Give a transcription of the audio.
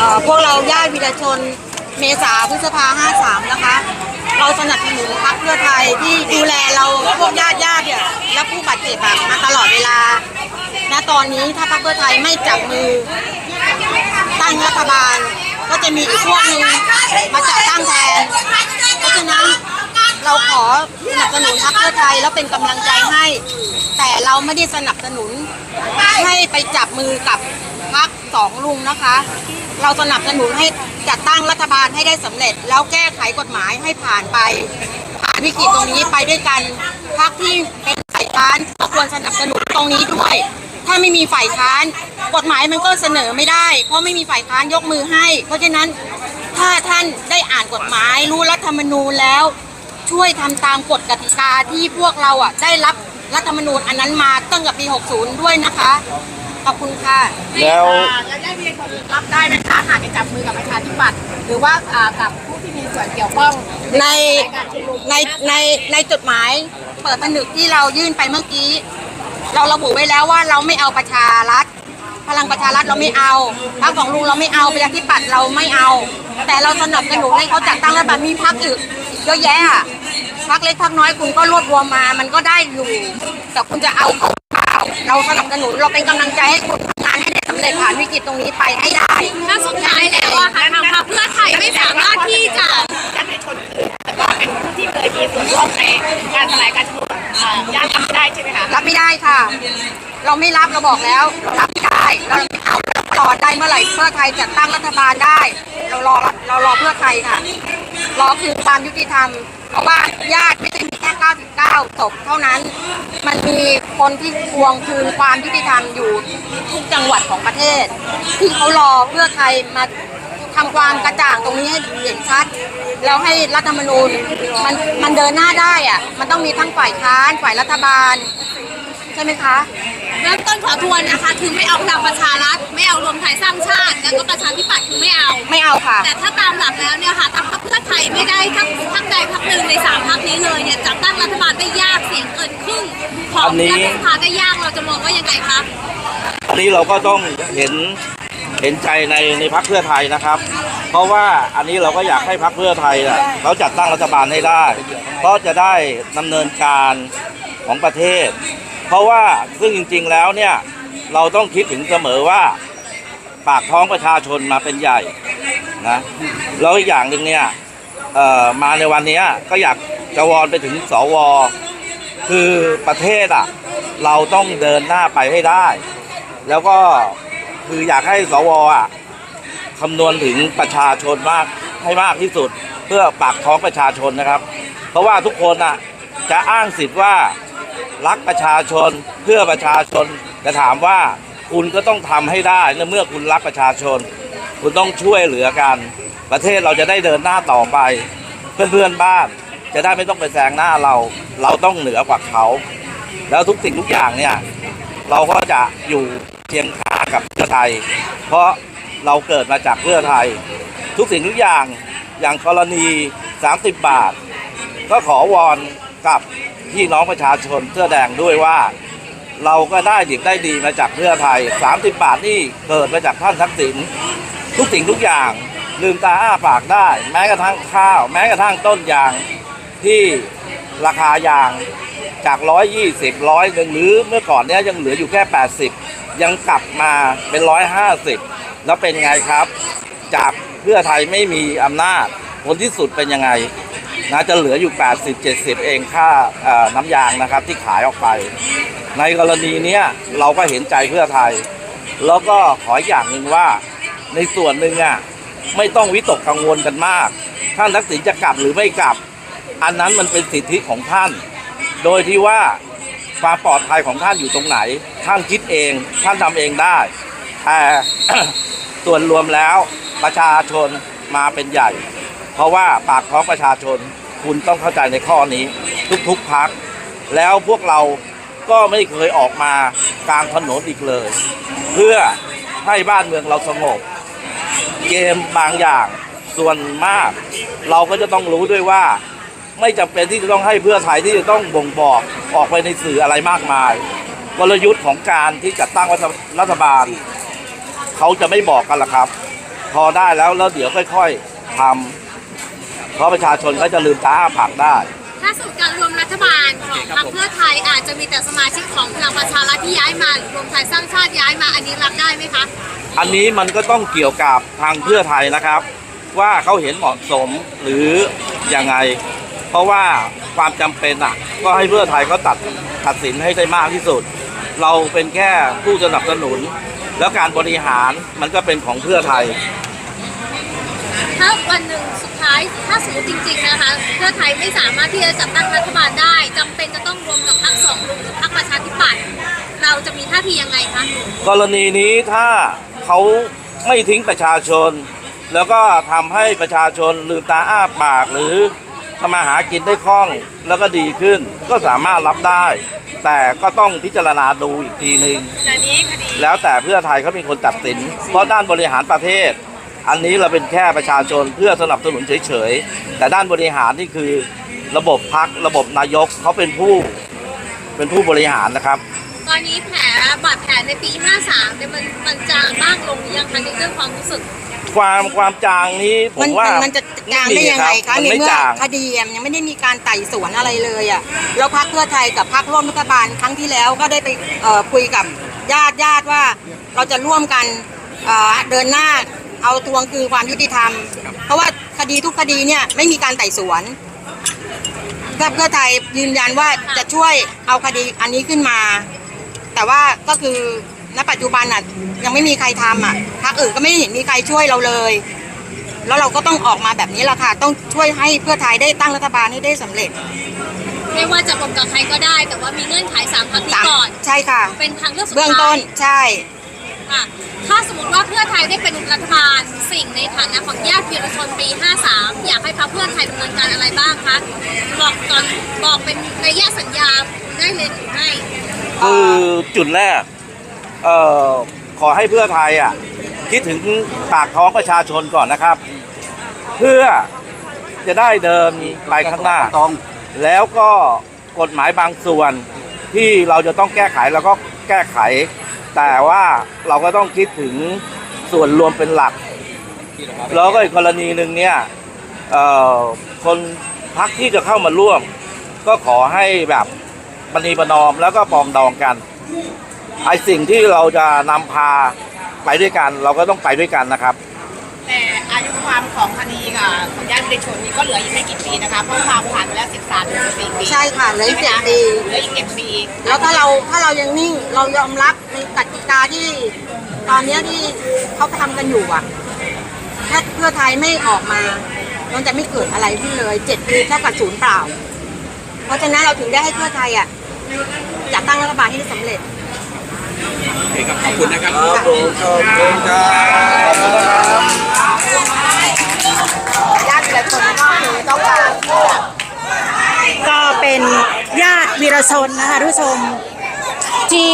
เอ่อพวกเราญาติวิรชนเมษาพฤษภา53 นะคะ เราสนับสนุนพรรคเพื่อไทยที่ดูแลเราพวกญาติญาติเนี่ยและผู้บาดเจ็บอะมาตลอดเวลา ณ ตอนนี้ถ้าพรรคเพื่อไทยไม่จับมือตั้งรัฐบาล ก็จะมีอีกพวกหนึ่งมาจัดตั้งแทน เพราะฉะนั้นเราขอสนับสนุนพรรคเพื่อไทยแล้วเป็นกำลังใจให้ แต่เราไม่ได้สนับสนุนให้ไปจับมือกับพรรคสองลุงนะคะ เราสนับสนุนให้จัดตั้งรัฐบาลให้ได้สำเร็จ แล้วแก้ไขกฎหมายให้ผ่านไป ผ่านวิกฤตตรงนี้ไปด้วยกันพรรคที่เป็นฝ่ายค้านก็ควรสนับสนุนตรงนี้ด้วย ถ้าไม่มีฝ่ายค้าน กฎหมายมันก็เสนอไม่ได้ เพราะไม่มีฝ่ายค้านยกมือให้ เพราะฉะนั้นถ้าท่านได้อ่านกฎหมายรู้รัฐธรรมนูญแล้ว ช่วยทำตามกฎกติกาที่พวกเราอะได้รับรัฐธรรมนูญอันนั้นมาตั้งแต่ปี 60 ด้วยนะคะ ขอบคุณค่ะ แล้วแล้วได้มีคนรับได้ไหมคะ หากจะจับมือกับประชาธิปัตย์หรือว่าอ่ากับผู้ที่มีส่วนเกี่ยวข้องในการชุมนุมในในในจดหมายเปิดผนึกที่เรายื่นไปเมื่อกี้ เราระบุไว้แล้วว่าเราไม่เอาประชารัฐพลังประชารัฐเราไม่เอาพรรคของลุงเราไม่เอาประชาธิปัตย์เราไม่เอา แต่เราสนับสนุนให้เขาจัดตั้งรัฐบาลมีพรรคอื่นเยอะแยะอะพรรคเล็กพรรคน้อยคุณก็รวบรวมมา มันก็ได้อยู่แต่คุณจะเอาเขาเปล่าเราสนับสนุนเราเป็นกำลังใจให้คุณ สำเร็จผ่านวิกฤตตรงนี้ไปให้ได้ ถ้าสุดท้ายแล้วอะค่ะทางพรรคเพื่อไทยไม่สามารถที่จะจะเป็นคนอื่นแต่ว่าเป็นผู้ที่เคยมีส่วนร่วมในการสลายการชุมนุมอ่าย่านทำไม่ได้ใช่ไหมคะรับไม่ได้ค่ะ เราไม่รับเราบอกแล้วเรารับไม่ได้เราไม่เอารอได้เมื่อไหร่เพื่อไทยจัดตั้งรัฐบาลได้ เรารอเรารอเพื่อไทยค่ะรอคือความยุติธรรมเพราะว่าญาติไม่ได้มีแค่99ศพเท่านั้น มันมีคนที่ทวงคืนความยุติธรรมอยู่ทุกจังหวัดของประเทศ ที่เขารอเพื่อไทยมาทำความกระจ่างตรงนี้ให้เห็นชัด แล้วให้รัฐธรรมนูญมันมันเดินหน้าได้อะมันต้องมีทั้งฝ่ายค้านฝ่ายรัฐบาล ใช่ไหมคะ เริ่มต้นขอทวนนะคะ คือไม่เอาพลังประชารัฐ ไม่เอารวมไทยสร้างชาติ แล้วก็ประชาธิปัตย์คือไม่เอา ไม่เอาค่ะ แต่ถ้าตามหลักแล้วเนี่ยค่ะทางพรรคเพื่อไทยไม่ได้ทั้งทั้งใดทั้งหนึ่งในสามพรรคนี้เลยเนี่ย องอันนี้รัฐสภาได้ยากเราจะมองว่ายังไงคะอันนี้เราก็ต้องเห็นเห็นใจในในพักเพื่อไทยนะครับ เพราะว่าอันนี้เราก็อยากให้พักเพื่อไทยน่ะเขาจัดตั้งรัฐบาลให้ได้เพราะจะได้ดำเนินการของประเทศ เพราะว่าซึ่งจริง ๆแล้วเนี่ยเราต้องคิดถึงเสมอว่าปากท้องประชาชนมาเป็นใหญ่นะแล้วอีกอย่างหนึ่งเนี่ยเอ่อมาในวันเนี้ยก็อยากจะวอนไปถึงสว คือประเทศอะ เราต้องเดินหน้าไปให้ได้ แล้วก็คืออยากให้สวอะคำนวณถึงประชาชนมากให้มากที่สุด เพื่อปากท้องประชาชนนะครับ เพราะว่าทุกคนอะจะอ้างสิทธิ์ว่ารักประชาชนเพื่อประชาชนจะถามว่าคุณก็ต้องทำให้ได้และเมื่อคุณรักประชาชน คุณต้องช่วยเหลือกัน ประเทศเราจะได้เดินหน้าต่อไป เพื่อนๆบ้าน จะได้ไม่ต้องไปแซงหน้าเรา เราต้องเหนือกว่าเขา แล้วทุกสิ่งทุกอย่างเนี่ย เราก็จะอยู่เคียงข้างกับเพื่อไทย เพราะเราเกิดมาจากเพื่อไทย ทุกสิ่งทุกอย่างอย่างกรณี 30 บาท ก็ขอวอนกับพี่น้องประชาชนเสื้อแดงด้วยว่า เราก็ได้ดิบได้ดีมาจากเพื่อไทย 30 บาทนี่เกิดมาจากท่านทักษิณทุกสิ่งทุกอย่างลืมตาอ้าปากได้ แม้กระทั่งข้าว แม้กระทั่งต้นยาง ที่ราคายางจาก 120ร้อยหนึ่งหรือเมื่อก่อนเนี้ยยังเหลืออยู่แค่ 80 ยังกลับมาเป็น 150 แล้วเป็นไงครับ จากเพื่อไทยไม่มีอำนาจผลที่สุดเป็นยังไงนะจะเหลืออยู่ 80 70 เองค่าเอ่อน้ำยางนะครับที่ขายออกไป ในกรณีเนี้ยเราก็เห็นใจเพื่อไทย แล้วก็ขออย่างหนึ่งว่าในส่วนหนึ่งอะไม่ต้องวิตกกังวลกันมาก ท่านทักษิณจะกลับหรือไม่กลับ อันนั้นมันเป็นสิทธิของท่าน โดยที่ว่าความปลอดภัยของท่านอยู่ตรงไหน ท่านคิดเอง ท่านทำเองได้แต่ส่วนรวมแล้วประชาชนมาเป็นใหญ่ เพราะว่าปากท้องประชาชนคุณต้องเข้าใจในข้อนี้ ทุกๆพัก แล้วพวกเราก็ไม่เคยออกมากลางถนนอีกเลย เพื่อให้บ้านเมืองเราสงบ เกมบางอย่างส่วนมาก เราก็จะต้องรู้ด้วยว่า ไม่จำเป็นที่จะต้องให้เพื่อไทยที่จะต้องบ่งบอกออกไปในสื่ออะไรมากมาย กลยุทธ์ของการที่จัดตั้งรัฐรัฐบาล เขาจะไม่บอกกันหรอกครับ พอได้แล้วแล้วเดี๋ยวค่อยๆทำเพราะประชาชนก็จะลืมตาอ้าปากได้ถ้าสูตรการรวมรัฐบาลของพรรคเพื่อไทยอาจจะมีแต่สมาชิกของพลังประชารัฐที่ย้ายมาหรือรวมไทยสร้างชาติย้ายมาอันนี้รับได้ไหมคะ อันนี้มันก็ต้องเกี่ยวกับทางเพื่อไทยนะครับ ว่าเขาเห็นเหมาะสมหรือยังไง เพราะว่าความจำเป็นอะ ก็ให้เพื่อไทยเขาตัดตัดสินให้ได้มากที่สุด เราเป็นแค่ผู้สนับสนุน แล้วการบริหารมันก็เป็นของเพื่อไทย ถ้าวันหนึ่งสุดท้ายถ้าสมมติจริง ๆนะคะ เพื่อไทยไม่สามารถที่จะจัดตั้งรัฐบาลได้จำเป็นจะต้องรวมกับพรรคสองลุงหรือพรรคประชาธิปัตย์เราจะมีท่าทียังไงคะกรณีนี้ถ้าเขาไม่ทิ้งประชาชน แล้วก็ทำให้ประชาชนลืมตาอ้าปากหรือ ทำมาหากินได้คล่องแล้วก็ดีขึ้น ก็สามารถรับได้ แต่ก็ต้องพิจารณาดูอีกทีหนึ่งขณะนี้คดีแล้วแต่เพื่อไทยเขาเป็นคนตัดสิน เพราะด้านบริหารประเทศ อันนี้เราเป็นแค่ประชาชนเพื่อสนับสนุนเฉยๆ แต่ด้านบริหารนี่คือระบบพักระบบนายกเขาเป็นผู้เป็นผู้บริหารนะครับ ตอนนี้แผลบาดแผลในปี 53เนี่ยมันมันจางบ้างลงหรือยังคะในเรื่องความรู้สึก ความความจางนี้ผมันมว่ามันจะจางได้ยังไงคะมันในไม่เมื่อจางคดีอะมันยังไม่ได้มีการไต่สวนอะไรเลยอะแล้วพักเพื่อไทยกับพักร่วมรัฐบาลครั้งที่แล้วก็ได้ไปเอ่อคุยกับญาติญาติว่าเราจะร่วมกันเอ่อเดินหน้าเอาทวงคืนความยุติธรรม เพราะว่าคดีทุกคดีเนี่ยไม่มีการไต่สวนเพื่อเพื่อไทยยืนยันว่าจะช่วยเอาคดีอันนี้ขึ้นมา แต่ว่าก็คือ ณปัจจุบันอะยังไม่มีใครทำอะพรรคอื่นก็ไม่เห็นมีใครช่วยเราเลย แล้วเราก็ต้องออกมาแบบนี้แหละค่ะต้องช่วยให้เพื่อไทยได้ตั้งรัฐบาลให้ได้สำเร็จ ไม่ว่าจะรวมกับใครก็ได้ แต่ว่ามีเงื่อนไขสามพักนี้สามก่อนใช่ค่ะ เป็นทางเลือกสุดเบื้องท้าต้ยนใช่ค่ะถ้าสมมติว่าเพื่อไทยได้เป็นรัฐบาลสิ่งในฐานะของญาติวีรชนปี 53 อยากให้พรรคเพื่อไทยดำเนินการอะไรบ้างคะบอกก่อนบอกเป็นในยะสัญญาได้เลยหรือไม่คือจุดแรก เอ่อขอให้เพื่อไทยอะคิดถึงปากท้องประชาชนก่อนนะครับ เพื่อจะได้เดินไปข้างหน้าแล้วก็กฎหมายบางส่วนที่เราจะต้องแก้ไขเราก็แก้ไข แต่ว่าเราก็ต้องคิดถึงส่วนรวมเป็นหลัก แล้วก็อีกกรณีหนึ่งเนี่ยเอ่อคนพักที่จะเข้ามาร่วม ก็ขอให้แบบปณีประนอมแล้วก็ปรองดองกัน ไอสิ่งที่เราจะนำพาไปด้วยกัน เราก็ต้องไปด้วยกันนะครับ แต่อายุความของคดีค่ะของญาติประชาชนนี่ก็เหลืออีกไม่กี่ปีนะคะ เพราะความผ่านไปแล้ว 13ถึง14ปีใช่ค่ะเหลืออีกเจ็ดปี เหลืออีกเจ็ดปีแล้วถ้าเราถ้าเรายังนิ่งเรายอมรับในกติกาที่ตอนเนี้ยที่เขาทำกันอยู่อะ ถ้าเพื่อไทยไม่ออกมามันจะไม่เกิดอะไรขึ้นเลยเจ็ดปีเท่ากับศูนย์เปล่า เพราะฉะนั้นเราถึงได้ให้เพื่อไทยอะจัดตั้งรัฐบาลให้ได้สำเร็จ ขอบคุณนะครับญาติและคนก็ต้องการก็เป็นญาติวีรชนนะคะทุกชมที่